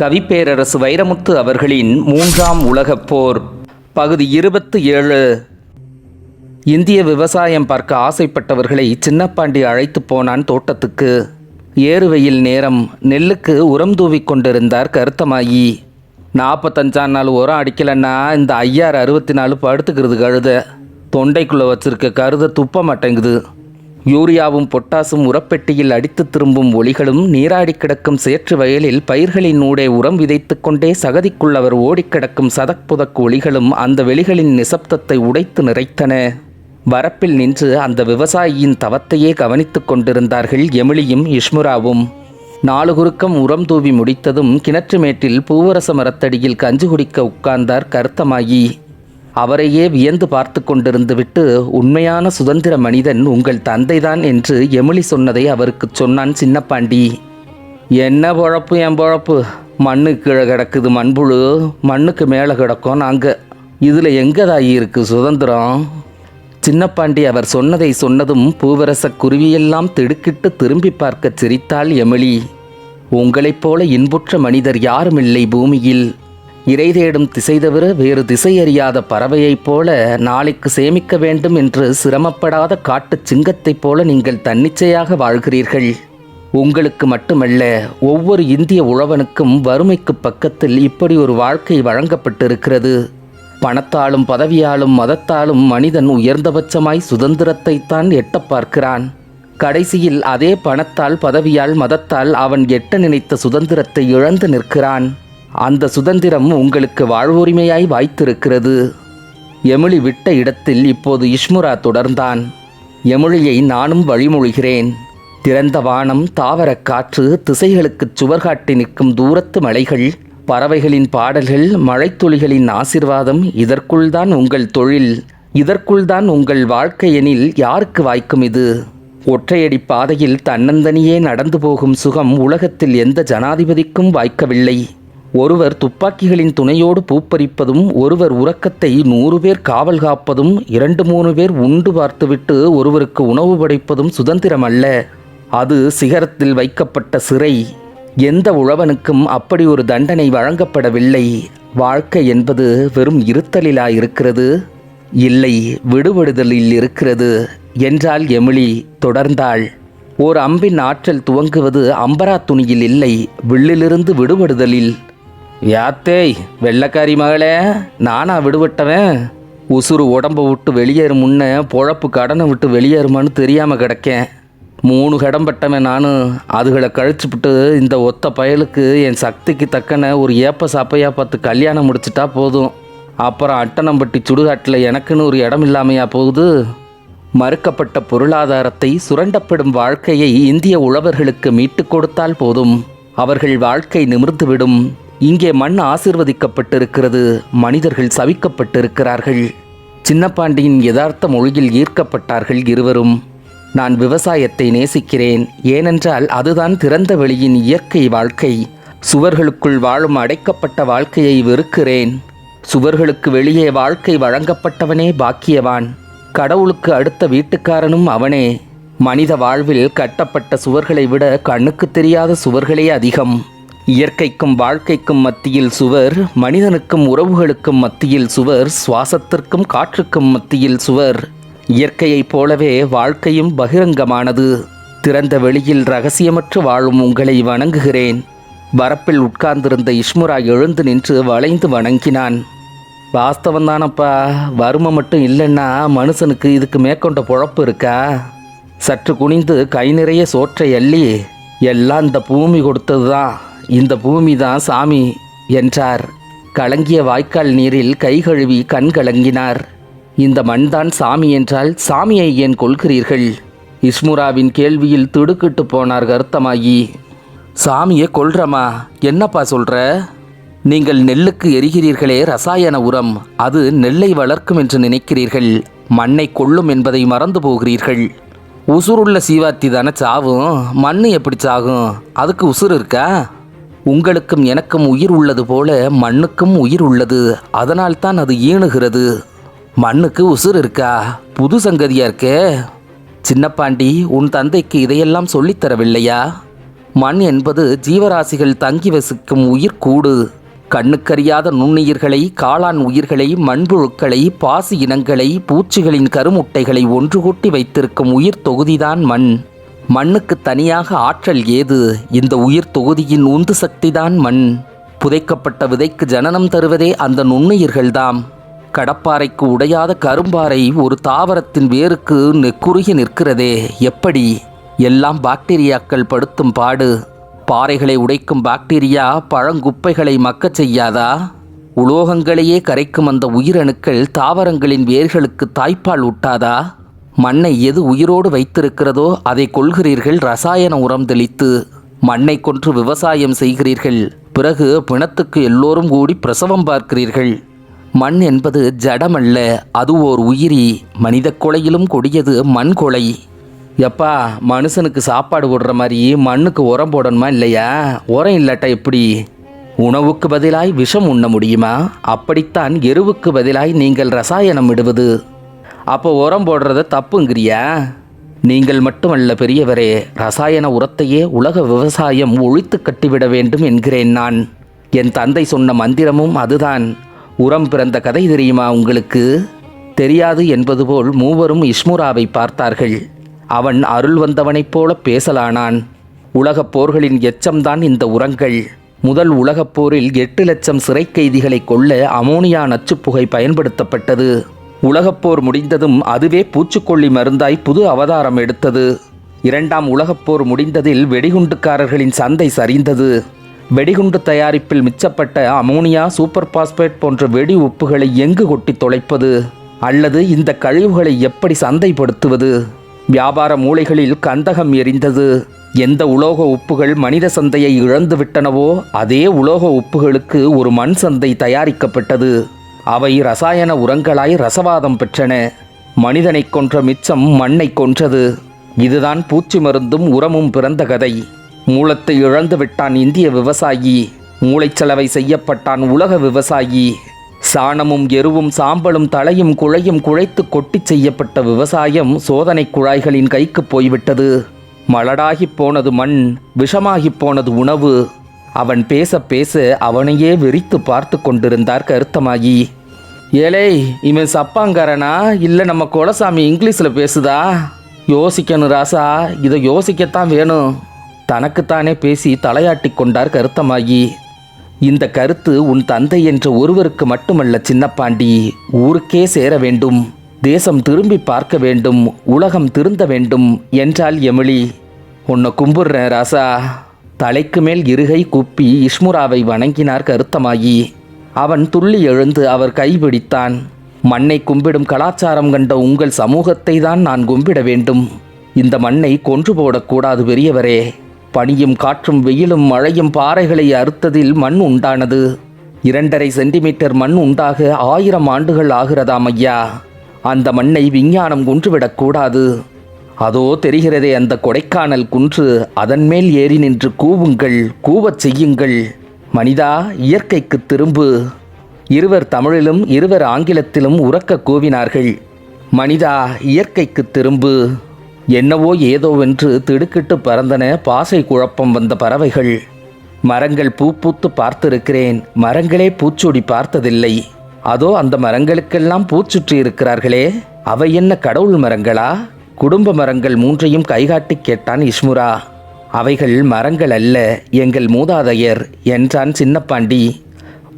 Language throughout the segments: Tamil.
கவிப்பேரரசு வைரமுத்து அவர்களின் மூன்றாம் உலகப் போர் பகுதி இருபத்து ஏழு. இந்திய விவசாயம் பார்க்க ஆசைப்பட்டவர்களை சின்னப்பாண்டி அழைத்து போனான் தோட்டத்துக்கு. ஏறுவையில் நேரம் நெல்லுக்கு உரம் தூவிக் கொண்டிருந்தார் கருத்தமாயி. நாற்பத்தஞ்சாம் நாள் உரம் அடிக்கலைன்னா இந்த ஐயாறு அறுபத்தி நாலு படுத்துக்கிறது கழுத தொண்டைக்குள்ளே வச்சிருக்க கருத துப்ப மாட்டேங்குது. யூரியாவும் பொட்டாசும் உரப்பெட்டியில் அடித்து திரும்பும் ஒளிகளும் நீராடி கிடக்கும் சேற்று வயலில் பயிர்களின் ஊடே உரம் விதைத்து கொண்டே சகதிக்குள் அவர் ஓடிக்கிடக்கும் சதக்புதக் ஒளிகளும் அந்த வெளிகளின் நிசப்தத்தை உடைத்து நிறைத்தன. வரப்பில் நின்று அந்த விவசாயியின் தவத்தையே கவனித்துக் கொண்டிருந்தார்கள் எமிலியும் இஷ்முராவும். நாலு குறுக்கம் உரம் தூவி முடித்ததும் கிணற்று மேட்டில் பூவரச மரத்தடியில் கஞ்சி குடிக்க உட்கார்ந்தார் கருத்தமாயி. அவரையே வியந்து பார்த்து கொண்டிருந்து விட்டு உண்மையான சுதந்திர மனிதன் உங்கள் தந்தைதான் என்று எமிலி சொன்னதை அவருக்கு சொன்னான் சின்னப்பாண்டி. என்ன பொழப்பு என் பொழப்பு? மண்ணு கீழே கிடக்குது மண்புழு. மண்ணுக்கு மேலே கிடக்கும் நாங்கள் இதில் எங்கதாகி இருக்கு சுதந்திரம்? சின்னப்பாண்டி அவர் சொன்னதை சொன்னதும் பூவரச குருவியெல்லாம் திடுக்கிட்டு திரும்பி பார்க்கச் சிரித்தாள் எமிலி. உங்களைப் போல இன்புற்ற மனிதர் யாரும் இல்லை பூமியில். இறை தேடும் திசை தவிர வேறு திசை அறியாத பறவையைப் போல நாளைக்கு சேமிக்க வேண்டும் என்று சிரமப்படாத காட்டுச் சிங்கத்தைப் போல நீங்கள் தன்னிச்சையாக வாழ்கிறீர்கள். உங்களுக்கு மட்டுமல்ல ஒவ்வொரு இந்திய உழவனுக்கும் வறுமைக்கு பக்கத்தில் இப்படி ஒரு வாழ்க்கை வழங்கப்பட்டிருக்கிறது. பணத்தாலும் பதவியாலும் மதத்தாலும் மனிதன் உயர்ந்தபட்சமாய் சுதந்திரத்தைத்தான் எட்டப் பார்க்கிறான். கடைசியில் அதே பணத்தால் பதவியால் மதத்தால் அவன் எட்ட நினைத்த சுதந்திரத்தை இழந்து நிற்கிறான். அந்த சுதந்திரம் உங்களுக்கு வாழ்வுரிமையாய் வாய்த்திருக்கிறது. எமிழி விட்ட இடத்தில் இப்போது இஷ்முரா தொடர்ந்தான். எமிழியை நானும் வழிமொழிகிறேன். திறந்த வானம் தாவரக் காற்று திசைகளுக்குச் சுவர் காட்டி நிற்கும் தூரத்து மலைகள் பறவைகளின் பாடல்கள் மழைத்துளிகளின் ஆசிர்வாதம் இதற்குள்தான் உங்கள் தொழில் இதற்குள்தான் உங்கள் வாழ்க்கையெனில் யாருக்கு வாய்க்கும் இது? ஒற்றையடி பாதையில் தன்னந்தனியே நடந்து போகும் சுகம் உலகத்தில் எந்த ஜனாதிபதிக்கும் வாய்க்கவில்லை. ஒருவர் துப்பாக்கிகளின் துணையோடு பூப்பறிப்பதும் ஒருவர் உறக்கத்தை நூறு பேர் காவல் காப்பதும் இரண்டு மூணு பேர் உண்டு பார்த்துவிட்டு ஒருவருக்கு உணவு படைப்பதும் சுதந்திரம் அல்ல அது சிகரத்தில் வைக்கப்பட்ட சிறை. எந்த உழவனுக்கும் அப்படி ஒரு தண்டனை வழங்கப்படவில்லை. வாழ்க்கை என்பது வெறும் இருத்தலிலா இருக்கிறது இல்லை விடுபடுதலில் இருக்கிறது என்றாள் எமிலி தொடர்ந்தாள். ஓர் அம்பின் ஆற்றல் துவங்குவது அம்பரா துணியில் இல்லை வில்லிலிருந்து விடுபடுதலில். யாத்தேய் வெள்ளக்காரி மகளே நானா விடுபட்டவன். உசுறு உடம்ப விட்டு வெளியேறும் முன்ன பொழப்பு கடனை விட்டு வெளியேறுமான்னு தெரியாமல் கிடக்கேன். மூணு கடம்பட்டவன் நானும் அதுகளை கழிச்சுப்பிட்டு இந்த ஒத்த பயலுக்கு என் சக்திக்கு தக்கன ஒரு ஏப்ப சாப்பையா பார்த்து கல்யாணம் முடிச்சிட்டா போதும். அப்புறம் அட்டனம்பட்டி சுடுகாட்டில் எனக்குன்னு ஒரு இடம் இல்லாமையா போகுது. மறுக்கப்பட்ட பொருளாதாரத்தை சுரண்டப்படும் வாழ்க்கையை இந்திய உழவர்களுக்கு மீட்டுக் கொடுத்தால் போதும். அவர்கள் வாழ்க்கை நிமிர்ந்துவிடும். இங்கே மண் ஆசிர்வதிக்கப்பட்டிருக்கிறது மனிதர்கள் சவிக்கப்பட்டிருக்கிறார்கள். சின்னப்பாண்டியின் யதார்த்த மொழியில் ஈர்க்கப்பட்டார்கள் இருவரும். நான் விவசாயத்தை நேசிக்கிறேன் ஏனென்றால் அதுதான் திறந்த வெளியின் இயற்கை வாழ்க்கை. சுவர்களுக்குள் வாழும் அடைக்கப்பட்ட வாழ்க்கையை வெறுக்கிறேன். சுவர்களுக்கு வெளியே வாழ்க்கை வழங்கப்பட்டவனே பாக்கியவான். கடவுளுக்கு அடுத்த வீட்டுக்காரனும் அவனே. மனித வாழ்வில் கட்டப்பட்ட சுவர்களை விட கண்ணுக்கு தெரியாத சுவர்களே அதிகம். இயற்கைக்கும் வாழ்க்கைக்கும் மத்தியில் சுவர் மனிதனுக்கும் உறவுகளுக்கும் மத்தியில் சுவர் சுவாசத்திற்கும் காற்றுக்கும் மத்தியில் சுவர். இயற்கையைப் போலவே வாழ்க்கையும் பகிரங்கமானது. திறந்த வெளியில் ரகசியமற்று வாழும் உங்களை வணங்குகிறேன். வரப்பில் உட்கார்ந்திருந்த இஷ்முரா எழுந்து நின்று வளைந்து வணங்கினான். வாஸ்தவம் தானப்பா வறுமை மட்டும் இல்லைன்னா மனுஷனுக்கு இதுக்கு மேற்கொண்ட பொழப்பு இருக்கா? சற்று குனிந்து கை நிறைய சோற்றை அள்ளி எல்லாம் இந்த பூமி கொடுத்தது தான் இந்த பூமி தான் சாமி என்றார். கலங்கிய வாய்க்கால் நீரில் கை கழுவி கண் கலங்கினார். இந்த மண்தான் சாமி என்றால் சாமியை ஏன் கொள்கிறீர்கள் இஸ்முராவின் கேள்வியில் திடுக்கிட்டு போனார் கருத்தமாயி. சாமியை கொல்றமா? என்னப்பா சொல்ற? நீங்கள் நெல்லுக்கு எரிகிறீர்களே ரசாயன உரம். அது நெல்லை வளர்க்கும் என்று நினைக்கிறீர்கள். மண்ணை கொல்லும் என்பதை மறந்து போகிறீர்கள். உசுருள்ள சீவாத்தி தானே சாவும்? மண்ணு எப்படி சாகும்? அதுக்கு உசுறு இருக்கா? உங்களுக்கும் எனக்கும் உயிர் உள்ளது போல மண்ணுக்கும் உயிர் உள்ளது. அதனால்தான் அது ஈணுகிறது மண்ணுக்கு உசுர் இருக்கா? புது சங்கதியா இருக்கே? சின்னப்பாண்டி உன் தந்தைக்கு இதையெல்லாம் சொல்லித்தரவில்லையா மண் என்பது ஜீவராசிகள் தங்கி வசிக்கும் உயிர்க்கூடு கண்ணுக்கறியாத நுண்ணுயிர்களை காளான் உயிர்களை மண்புழுக்களை பாசி இனங்களை பூச்சிகளின் கருமுட்டைகளை ஒன்று கூட்டி வைத்திருக்கும் உயிர் தொகுதிதான் மண். மண்ணுக்கு தனியாக ஆற்றல் ஏது? இந்த உயிர் தொகுதியின் உந்து சக்திதான் மண். புதைக்கப்பட்ட விதைக்கு ஜனனம் தருவதே அந்த நுண்ணுயிர்கள்தாம். கடப்பாறைக்கு உடையாத கரும்பாறை ஒரு தாவரத்தின் வேருக்கு நெக்குருகி நிற்கிறதே. எப்படி? எல்லாம் பாக்டீரியாக்கள் படுத்தும் பாடு. பாறைகளை உடைக்கும் பாக்டீரியா பழங்குப்பைகளை மக்கச் செய்யாதா? உலோகங்களையே கரைக்கும் அந்த உயிரணுக்கள் தாவரங்களின் வேர்களுக்கு தாய்ப்பால் ஊட்டாதா? மண்ணை எது உயிரோடு வைத்திருக்கிறதோ அதை கொள்கிறீர்கள் ரசாயன உரம் தெளித்து மண்ணை கொன்று விவசாயம் செய்கிறீர்கள் பிறகு பிணத்துக்கு எல்லோரும் கூடி பிரசவம் பார்க்கிறீர்கள். மண் என்பது ஜடமல்ல அது ஓர் உயிரி மனித கொலையிலும் கொடியது மண் கொலை. எப்பா மனுஷனுக்கு சாப்பாடு போடுற மாதிரி மண்ணுக்கு உரம் போடணுமா இல்லையா? உரம் இல்லாட்டா எப்படி? உணவுக்கு பதிலாய் விஷம் உண்ண முடியுமா? அப்படித்தான் எருவுக்கு பதிலாய் நீங்கள் ரசாயனம் இடுவது. அப்போ உரம் போடுறது தப்புங்கிறியா? நீங்கள் மட்டுமல்ல பெரியவரே ரசாயன உரத்தையே உலக விவசாயம் ஒழித்து கட்டிவிட வேண்டும் என்கிறேன் நான். என் தந்தை சொன்ன மந்திரமும் அதுதான். உரம் பிறந்த கதை தெரியுமா உங்களுக்கு? தெரியாது என்பது போல் மூவரும் இஷ்முராவை பார்த்தார்கள். அவன் அருள் வந்தவனைப் போல பேசலானான். உலகப் போர்களின் எச்சம்தான் இந்த உரங்கள். முதல் உலகப் போரில் எட்டு லட்சம் சிறை கைதிகளை கொல்ல அமோனியா நச்சுப்புகை பயன்படுத்தப்பட்டது. உலகப்போர் முடிந்ததும் அதுவே பூச்சிக்கொல்லி மருந்தாய் புது அவதாரம் எடுத்தது. இரண்டாம் உலகப்போர் முடிந்ததில் வெடிகுண்டுக்காரர்களின் சந்தை சரிந்தது. வெடிகுண்டு தயாரிப்பில் மிச்சப்பட்ட அமோனியா சூப்பர் பாஸ்பேட் போன்ற வெடி உப்புகளை எங்கு கொட்டி தொலைப்பது? அல்லது இந்த கழிவுகளை எப்படி சந்தைப்படுத்துவது? வியாபார மூலைகளில் கந்தகம் எரிந்தது. எந்த உலோக உப்புகள் மனித சந்தையை இழந்துவிட்டனவோ அதே உலோக உப்புகளுக்கு ஒரு மண் சந்தை தயாரிக்கப்பட்டது. அவை ரசாயன உரங்களாய் ரசவாதம் பெற்றன. மனிதனைக் கொன்ற மிச்சம் மண்ணை கொன்றது. இதுதான் பூச்சி மருந்தும் உரமும் பிறந்த கதை. மூலத்தை இழந்து விட்டான் இந்திய விவசாயி. மூளைச்சலவை செய்யப்பட்டான் உலக விவசாயி. சாணமும் எருவும் சாம்பலும் தலையும் குழையும் குழைத்து கொட்டிச் செய்யப்பட்ட விவசாயம் சோதனை குழாய்களின் கைக்கு போய்விட்டது. மலடாகிப் போனது மண் விஷமாகிப் போனது உணவு. அவன் பேச பேச அவனையே வெறித்து பார்த்து கொண்டிருந்தார் கருத்தமாகி. ஏலே இவன் சப்பாங்காரனா? இல்லை நம்ம குலசாமி இங்கிலீஷில் பேசுதா? யோசிக்கணும் ராசா இதை யோசிக்கத்தான் வேணும். தனக்குத்தானே பேசி தலையாட்டி கொண்டார் கருத்தமாகி. இந்த கருத்து உன் தந்தை என்ற ஒருவருக்கு மட்டுமல்ல சின்னப்பாண்டி. ஊருக்கே சேர வேண்டும். தேசம் திரும்பி பார்க்க வேண்டும். உலகம் திருந்த வேண்டும் என்றாள் எமிழி உன்னை கும்பிடுறேன் ராசா. தலைக்கு மேல் இருகை குப்பி இஷ்முராவை வணங்கினார் கருத்தமாகி அவன் துள்ளி எழுந்து அவர் கைபிடித்தான் மண்ணை கும்பிடும் கலாச்சாரம் கண்ட உங்கள் சமூகத்தை தான் நான் கும்பிட வேண்டும். இந்த மண்ணை கொன்று போடக்கூடாது பெரியவரே. பனியும் காற்றும் வெயிலும் மழையும் பாறைகளை அறுத்ததில் மண் உண்டானது. இரண்டரை சென்டிமீட்டர் மண் உண்டாக ஆயிரம் ஆண்டுகள் ஆகிறதாம் ஐயா. அந்த மண்ணை விஞ்ஞானம் குன்றுவிடக்கூடாது அதோ தெரிகிறதே அந்த கொடைக்கானல் குன்று அதன் மேல் ஏறி நின்று கூவுங்கள் கூவச் செய்யுங்கள். மனிதா இயற்கைக்கு திரும்பு. இருவர் தமிழிலும் இருவர் ஆங்கிலத்திலும் உறக்க கூவினார்கள். மனிதா இயற்கைக்கு திரும்பு. என்னவோ ஏதோவென்று திடுக்கிட்டு பறந்தன பாசை குழப்பம் வந்த பறவைகள். மரங்கள் பூ பூத்து பார்த்திருக்கிறேன் மரங்களே பூச்சொடி பார்த்ததில்லை. அதோ அந்த மரங்களுக்கெல்லாம் பூச்சுற்றி இருக்கிறார்களே அவை என்ன கடவுள் மரங்களா? குடும்ப மரங்கள் மூன்றையும் கைகாட்டி கேட்டான் இஷ்முரா அவைகள் மரங்கள் அல்ல எங்கள் மூதாதையர் என்றான் சின்னப்பாண்டி.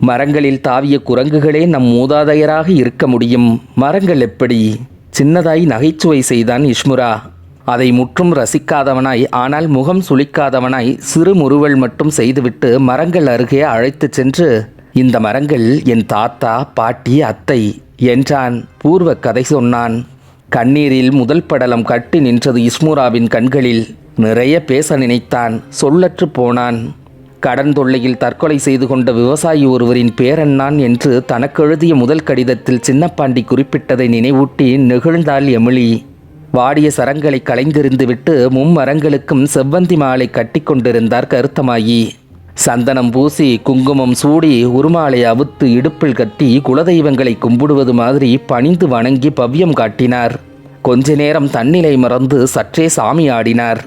மரங்களில் தாவிய குரங்குகளே நம் மூதாதையராக இருக்க முடியும். மரங்கள் எப்படி? சின்னதாய் நகைச்சுவை செய்தான் இஷ்முரா அதை முற்றும் ரசிக்காதவனாய் ஆனால் முகம் சுளிக்காதவனாய் சிறு முறுவல் மட்டும் செய்துவிட்டு மரங்கள் அருகே அழைத்துச் சென்று இந்த மரங்கள் என் தாத்தா பாட்டி அத்தை என்றான். பூர்வ கதை சொன்னான். கண்ணீரில் முதல் படலம் கட்டி நின்றது இஸ்முராவின் கண்களில் நிறைய பேச நினைத்தான். சொல்லற்று போனான். கடன் தொல்லையில் தற்கொலை செய்து கொண்ட விவசாயி ஒருவரின் பேரன் நான் என்று தனக்கு எழுதிய முதல் கடிதத்தில் சின்னப்பாண்டி குறிப்பிட்டதை நினைவூட்டி நெகிழ்ந்தாள் எமிழி வாடிய சரங்களை களைந்தெறிந்துவிட்டு மும்மரங்களுக்கும் செவ்வந்தி மாலை கட்டிக்கொண்டிருந்தார் கருத்தமாயி. சந்தனம் பூசி குங்குமம் சூடி உருமாலை அவுத்து இடுப்பில் கட்டி குலதெய்வங்களை கும்பிடுவது மாதிரி பணிந்து வணங்கி பவ்யம் காட்டினார். கொஞ்ச நேரம் தன்னிலை மறந்து சற்றே சாமி ஆடினார்.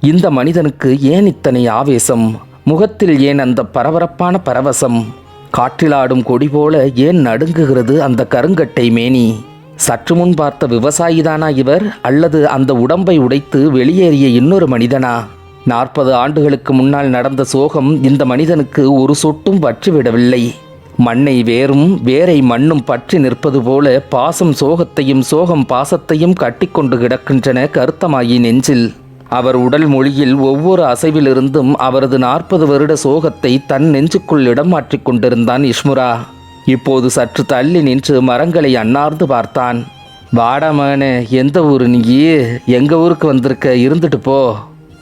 இந்த மனிதனுக்கு ஏன் இத்தனை ஆவேசம்? முகத்தில் ஏன் அந்த பரபரப்பான பரவசம்? காற்றிலாடும் கொடி போல ஏன் நடுங்குகிறது அந்த கருங்கட்டை மேனி? சற்று முன் பார்த்த விவசாயிதானா இவர்? அல்லது அந்த உடம்பை உடைத்து வெளியேறிய இன்னொரு மனிதனா? நாற்பது ஆண்டுகளுக்கு முன்னால் நடந்த சோகம் இந்த மனிதனுக்கு ஒரு சொட்டும் பற்றிவிடவில்லை. மண்ணை வேரும் வேரை மண்ணும் பற்றி நிற்பது போல பாசம் சோகத்தையும் சோகம் பாசத்தையும் கட்டிக்கொண்டு கிடக்கின்றன கருத்தமாயி நெஞ்சில். அவர் உடல் மொழியில் ஒவ்வொரு அசைவிலிருந்தும் அவரது நாற்பது வருட சோகத்தை தன் நெஞ்சுக்குள் இடம் மாற்றிக் கொண்டிருந்தான் இஷ்முரா இப்போது சற்று தள்ளி நின்று மரங்களை அன்னார்ந்து பார்த்தான். வாடாமகனே எந்த ஊரு நீ? எங்கள் ஊருக்கு வந்திருக்க? இருந்துட்டு போ.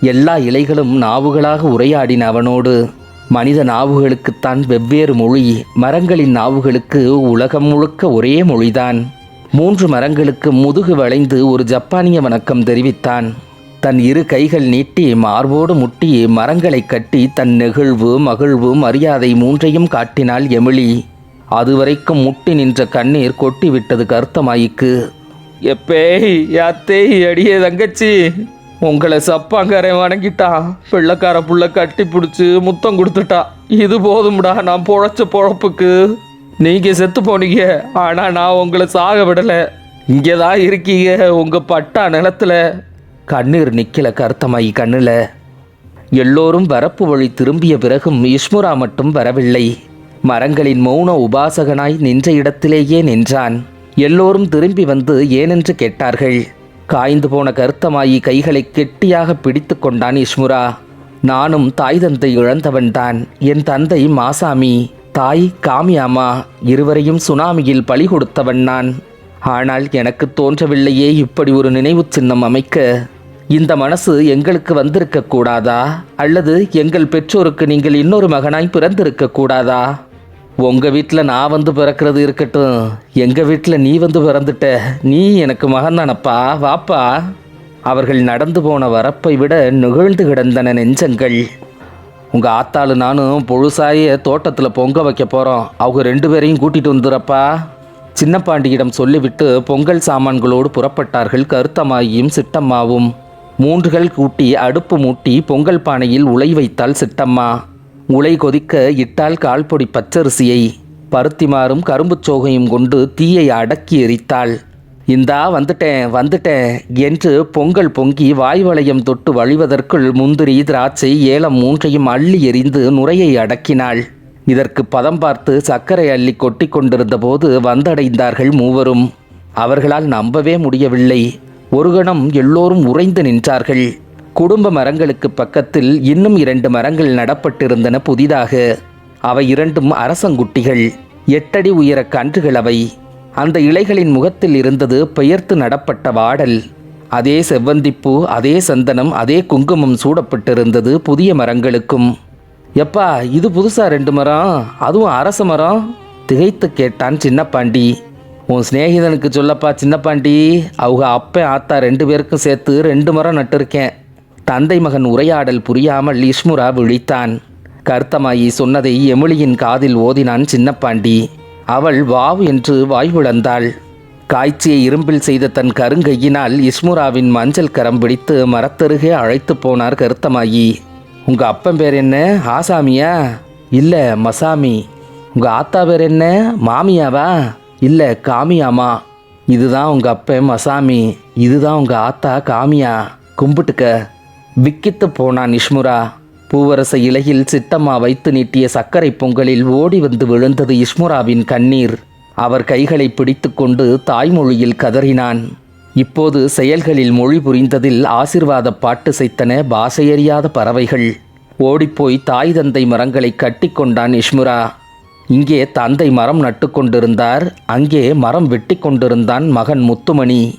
எல்லா இலைகளும் நாவுகளாக உரையாடின அவனோடு மனித நாவுகளுக்குத்தான் வெவ்வேறு மொழி மரங்களின் நாவுகளுக்கு உலகம் முழுக்க ஒரே மொழிதான். மூன்று மரங்களுக்கு முதுகு வளைந்து ஒரு ஜப்பானிய வணக்கம் தெரிவித்தான். தன் இரு கைகள் நீட்டி மார்போடு முட்டி மரங்களை கட்டி தன் நெகிழ்வு மகிழ்வு மரியாதை மூன்றையும் காட்டினாள் எமிலி. அதுவரைக்கும் முட்டி நின்ற கண்ணீர் கொட்டிவிட்டது கருத்தமாயிக்கு. எப்பேய் யாத்தேய் அடியே தங்கச்சி. உங்களை சப்பாங்காரன் வணங்கிட்டான் பிள்ளைக்கார புள்ள கட்டி பிடிச்சி முத்தம் கொடுத்துட்டா. இது போதும்டா நான் பொழைச்ச பொழப்புக்கு. நீங்கள் செத்து போனீங்க ஆனால் நான் உங்களை சாக விடலை. இங்கே தான் இருக்கீங்க உங்கள் பட்டா நிலத்துல. கண்ணீர் நிற்கல கருத்தமாயி கண்ணில். எல்லோரும் வரப்பு வழி திரும்பிய பிறகும் இஷ்முரா மட்டும் வரவில்லை. மரங்களின் மௌன உபாசகனாய் நின்ற இடத்திலேயே நின்றான். எல்லோரும் திரும்பி வந்து ஏனென்று கேட்டார்கள். காய்ந்து போன கருத்தமாயி கைகளை கெட்டியாக பிடித்து கொண்டான் இஷ்முரா நானும் தாய் தந்தை இழந்தவன்தான் என் தந்தை மாசாமி தாய் காமியாமா இருவரையும் சுனாமியில் பலி கொடுத்தவன் நான். ஆனால் எனக்கு தோன்றவில்லையே இப்படி ஒரு நினைவுச் சின்னம் அமைக்க. இந்த மனசு எங்களுக்கு வந்திருக்க கூடாதா? அல்லது எங்கள் பெற்றோருக்கு நீங்கள் இன்னொரு மகனாய் பிறந்திருக்க கூடாதா? உங்கள் வீட்டில் நான் வந்து பிறக்கிறது இருக்கட்டும். எங்கள் வீட்டில் நீ வந்து பிறந்துட்ட. நீ எனக்கு மகன் தானப்பா. வாப்பா. அவர்கள் நடந்து போன வரப்பை விட நிகழ்ந்து கிடந்தன நெஞ்சங்கள். உங்கள் ஆத்தாளு நானும் பொழுசாய தோட்டத்தில் பொங்க வைக்க போகிறோம் அவங்க ரெண்டு பேரையும் கூட்டிட்டு வந்துடுறப்பா. சின்னப்பாண்டியிடம் சொல்லிவிட்டு பொங்கல் சாமான்களோடு புறப்பட்டார்கள் கருத்தம்மாயும் சிட்டம்மாவும் மூன்றுகள் கூட்டி அடுப்பு மூட்டி பொங்கல் பானையில் உலை வைத்தாள் சிட்டம்மா உலை கொதிக்க இட்டால் கால்பொடி பச்சரிசியை. பருத்திமாரும் கரும்புச் சோகையும் கொண்டு தீயை அடக்கி எரித்தாள். இந்தா வந்துட்டேன் வந்துட்டேன் என்று பொங்கல் பொங்கி வாய்வளையம் தொட்டு வழிவதற்குள் முந்திரி திராட்சை ஏலம் மூன்றையும் அள்ளி எறிந்து நுரையை அடக்கினாள். இதற்கு பதம் பார்த்து சர்க்கரை அள்ளி கொட்டி கொண்டிருந்த போது வந்தடைந்தார்கள் மூவரும். அவர்களால் நம்பவே முடியவில்லை. ஒரு கணம் எல்லோரும் உறைந்து நின்றார்கள். குடும்ப மரங்களுக்கு பக்கத்தில் இன்னும் இரண்டு மரங்கள் நடப்பட்டிருந்தன புதிதாக. அவை இரண்டும் அரசங்குட்டிகள். எட்டடி உயர கன்றுகள் அவை. அந்த இலைகளின் முகத்தில் இருந்தது பெயர்த்து நடப்பட்ட வாடல். அதே செவ்வந்திப்பூ அதே சந்தனம் அதே குங்குமம் சூடப்பட்டிருந்தது புதிய மரங்களுக்கும். எப்பா இது புதுசா ரெண்டு மரம்? அதுவும் அரச மரம்? திகைத்து கேட்டான் சின்னப்பாண்டி. உன் சிநேகிதனுக்கு சொல்லப்பா சின்னப்பாண்டி அவங்க அப்பன் ஆத்தா ரெண்டு பேருக்கும் சேர்த்து ரெண்டு மரம் நட்டிருக்கேன். தந்தை மகன் உரையாடல் புரியாமல் இஷ்முரா விழித்தான். கருத்தமாயி சொன்னதை எமிலியின் காதில் ஓதினான் சின்னப்பாண்டி. அவள் வாவ் என்று வாய்விழந்தாள் காய்ச்சியை இரும்பில் செய்த தன் கருங்கையினால் இஸ்முராவின் மஞ்சள் கரம் பிடித்து மரத்தருகே அழைத்து போனார் கருத்தமாயி. உங்க அப்பன் பேர் என்ன? ஆசாமியா? இல்ல மசாமி. உங்க ஆத்தா பேர் என்ன? மாமியாவா? இல்ல காமியாமா. இதுதான் உங்க அப்பன் மசாமி. இதுதான் உங்க ஆத்தா காமியா. கும்பிட்டுக்க. விக்கித்து போனான் இஷ்முரா. பூவரச இலையில் சித்தம்மா வைத்து நீட்டிய சர்க்கரை பொங்கலில் ஓடி வந்து விழுந்தது இஷ்முராவின் கண்ணீர். அவர் கைகளை பிடித்துக்கொண்டு தாய்மொழியில் கதறினான். இப்போது செயல்களில் மொழி புரிந்ததில் ஆசிர்வாத பாட்டு செய்தன பாசையறியாத பறவைகள். ஓடிப்போய் தாய் தந்தை மரங்களை கட்டிக்கொண்டான் இஷ்முரா. இங்கே தந்தை மரம் நட்டு கொண்டிருந்தார். அங்கே மரம் வெட்டி கொண்டிருந்தான் மகன் முத்துமணி.